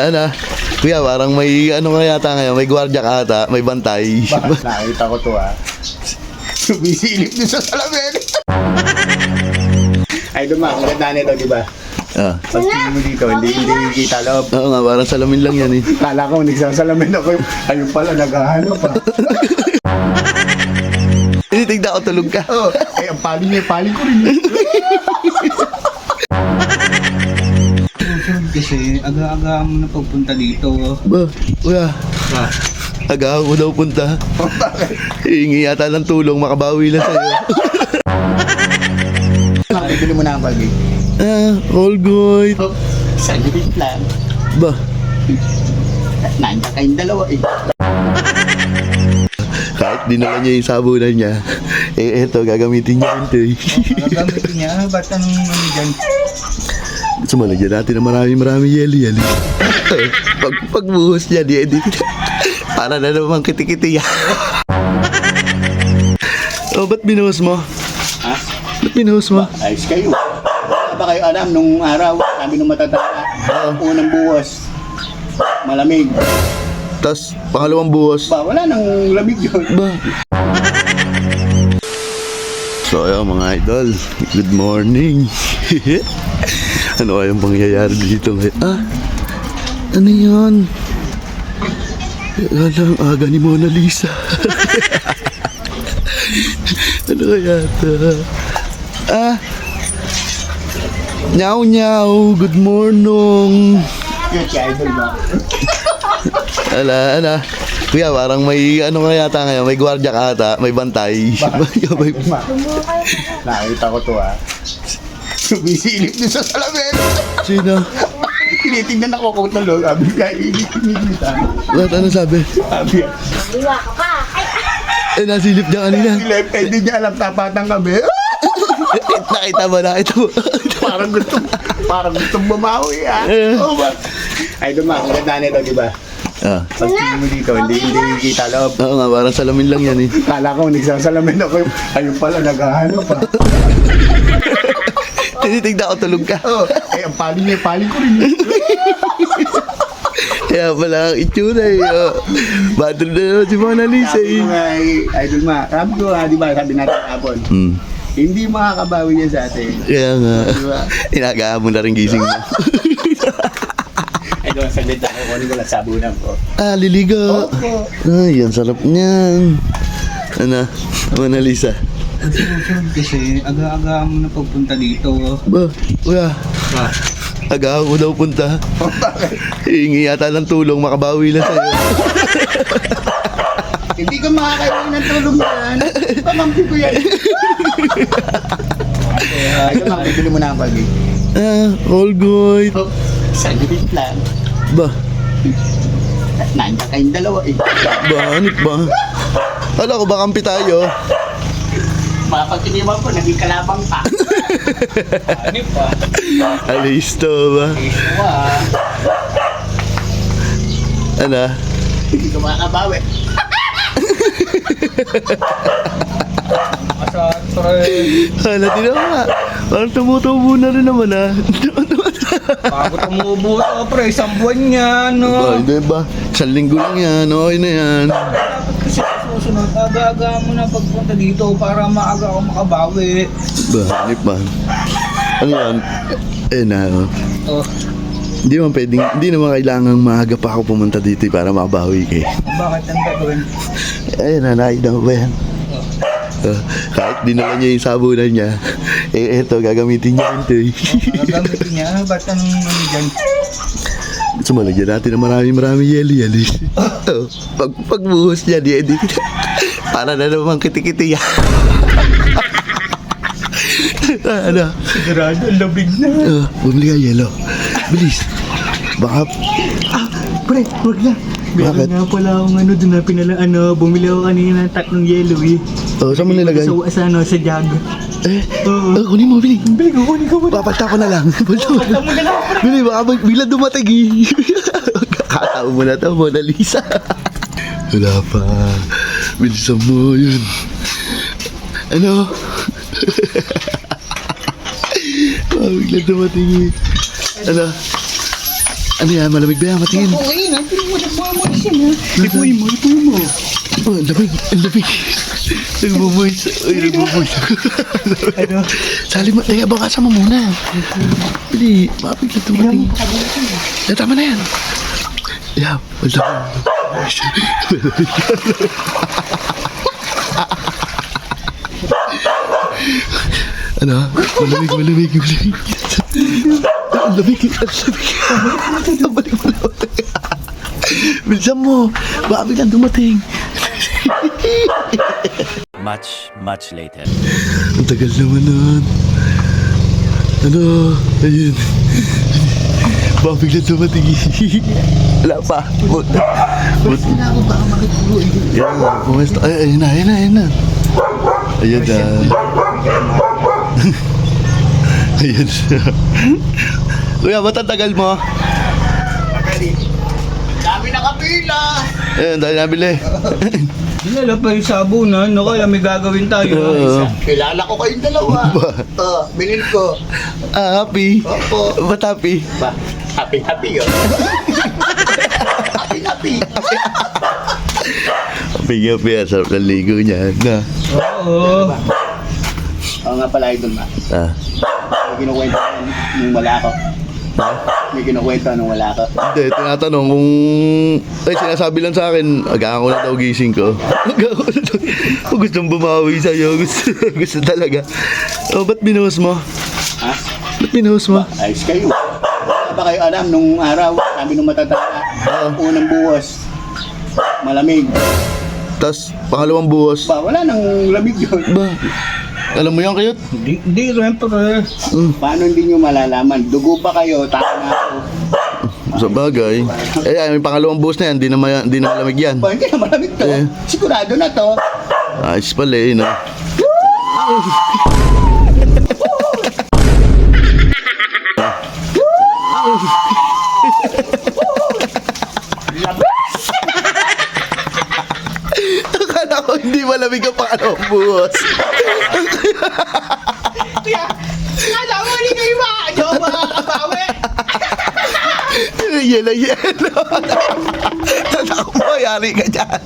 Ano? Kuya, parang may ano nga yata ngayon, may gwardiya ka ata, may bantay. Bakit nakita ko to ah? Sumisilip doon sa salamin. Ay, duma, ang ganda nito, di ba? ah. Pag tingin mo dito, hindi hindi kita loob. Oo nga, parang salamin lang yan eh. Kala ko, nagsasalamin ako. Ayun pala, naghahanap pa. Tinitigda ko tulog ka. Oh, eh, ang paling niya, paling ko rin. Kasi aga-aga mo na pagpunta dito. Ba, kuya, Ah. agaw ko daw punta. Hingi yata ng tulong, makabawi lang sa'yo. Bibili mo na ang bagi. ah, all good. Oh, saglit lang. Ba, Nandiyan kayong dalawa eh. kahit dinala niya yung sabunan niya, eh eto, gagamitin niya rin to eh. Gagamitin niya, ba't anong ano dyan? Gusto mo, lagyan natin ng marami marami yeli yeli. pag, pagbuhos niya, di edit. Para na naman kitikiti yan. oh, ba't binuhos mo? Ha? Ba't binuhos mo? Ayos kayo. Wala ba kayo alam nung araw, sabi nung matatanda, unang buwas, malamig. Tapos, pangalawang buhos. Ba, wala nang lamig yun. Ba? So, ayun mga idol, good morning. ano kayang pangyayari dito ngayon? Ah, ano yun? Alam, aga ni Mona Lisa. ano kaya to? Ah, Nyaw nyaw, good morning. Ala, ala. Kuya, parang may ano nga yata ngayon, may gwardiya ka ata, may bantay. nakita ko to ah. Sumisilip doon sa salamin. sino? Tinitingnan ako kung talog. Sabi ka, inikita. What, ano sabi? Sabi, Eh, nasilip niya kanina. si Lep, eh, hindi niya alam tapatan kami. nakita mo, nakita mo. parang gusto, parang gusto bumawi ah. Eh. Oo ba? Ay, duma, ang ganda nito, di ba? ah. Pag tingin mo dito, hindi, hindi kita loob. Oo nga, parang salamin lang yan eh. Kala ko, nagsasalamin ako. Ayun pala, naghahanap pa. Tinitigda ko tulog ka. Oh, eh, ang paling niya, paling ko rin. Kaya pala ang itsura eh. Oh. Badal na naman si Mona Lisa Sabi eh. ko nga, eh, Idol Ma, sabi ko nga, di ba, sabi natin kapon, Hmm. hindi makakabawi niya sa atin. Kaya nga. Di ba? Inagaan mo na rin gising mo. Idol, saglit lang, kukunin ko lang sabunan ko. ah, liligo. Opo. Ay, ang sarap niyan. Ano, Mona Lisa? Kasi aga-aga mo na pagpunta dito. Ba, kuya, Ah. agaw ko daw punta. Hingi yata ng tulong, makabawi lang sa'yo. Hindi ko makakailangan ng tulong yan. Pamangkin ko yan. Idol Ma, bibili mo na ang bagi. ah, all good. Oh, saglit lang. Ba, Nandiyan kayong dalawa eh. ba, hanip ba? Kala ko ba kampi tayo? Mapagkiniwan ko, naging kalabang pa. Ano pa? Alisto ba? Ito ah, Ano? hindi ko makakabawi. Hala, din ako nga. Parang tumutubo na rin naman ah. Bago tumubo to pre, isang buwan yan. ba, No? hindi ba? Isang linggo lang yan. Okay na yan. Dapat kasi sa susunod, aga-aga mo na pagpunta dito para maaga ako makabawi. Ba, hanip ba? Ano yan? Eh na, oh. Oh, Hindi naman pwedeng, hindi naman kailangang maaga pa ako pumunta dito eh, para mabawi kay. bakit ang gagawin? Ayun na, nakita mo ba yan? Uh, kahit dinala niya yung sabunan niya, eh eto, gagamitin niya rin to eh. Gagamitin niya, ba't anong ano dyan? Gusto mo, lagyan natin ng marami marami yeli yeli. Oh, pag, pagbuhos niya, di edit. Para na naman kitikiti yan. ano? Sigurado, labig na. Uh, bumili ka yelo. Bilis. Baka, Pre, wag na. Bakit? Meron nga pala akong ano doon na pinala, ano, bumili ako kanina ng tatlong yellow eh. oh, saan mo nilagay? Sa, sa, ano, sa jug. Eh, Oo. oh, kunin mo, bili. Bili ko, kunin ko mo. Papalta ko na lang. Palta mo na. Lang. Bili, baka bigla dumating eh. Kakataon mo na to, Mona Lisa. Wala pa. Bilisan mo yun. Ano? Ah, bigla dumating eh. Ano? Ano yan? Malamig ba yan? Matingin. Okay, natin mo nagmamoy siya na. Ipuin mo, ipuin mo. Oh, ang lamig, ang lamig. Nagbubuhis. Uy, nagbubuhis. Ano? Sali mo, teka, baka sama muna. Hindi, mapig na tumating. Ya, tama na yan. Yeah, wala ano? Malamig, malamig, malamig. Ang lamig, ang lamig. Ang balik mo na. Bilisan mo, baka biglang dumating. Much, much later. Ang tagal naman nun. Ano? Ayun. Baka biglang dumating. Wala pa. But, but, yan, pumuesta. Ay, ayun na, ayun na, ayun na. Ayun na. Ayun. Kuya, ba't ang tagal mo? Nakapila. Ayun, dahil nabili. Dinala pa yung sabunan, no? Kaya may gagawin tayo. Oo. Kilala ko kayong dalawa. Ba? Oh, bilhin ko. Ah, happy. Opo. Ba't happy? Ba, happy happy yun. happy happy. Happy happy. Ang sarap ng ligo niya. Na. Oo. Oo nga pala idol ma. Ah. Kinukwento ko nung wala ako. May kinukwento nung wala ako. Hindi, tinatanong kung... Ay, sinasabi lang sa akin, agaan ko na daw gising ko. Agaan ko na daw. Kung gustong bumawi sa'yo, gusto, gusto talaga. Oh, ba't binuhos mo? Ha? Ba't binuhos mo? Ayos kayo. Wala ba kayo alam nung araw, sabi nung matatanda, unang buwas, malamig. Tapos, pangalawang buhos. Ba, wala nang lamig yun. Ba, alam mo yan kayo? Di, di rin pre. Mm, Paano hindi nyo malalaman? Dugo pa kayo, taka na ako. sa bagay. Eh, ay, may pangalawang buhos na yan, di na, ma- di na malamig yan. Ba, hindi na malamig to. Eh. Sigurado na to. Ayos pala eh, no? Akala ko hindi malamig ang pangalawang buhos. Kaya, kala mo hindi kayo makakadyo, makakabawi. Yelo, yelo. Tatak mo, yari ka dyan.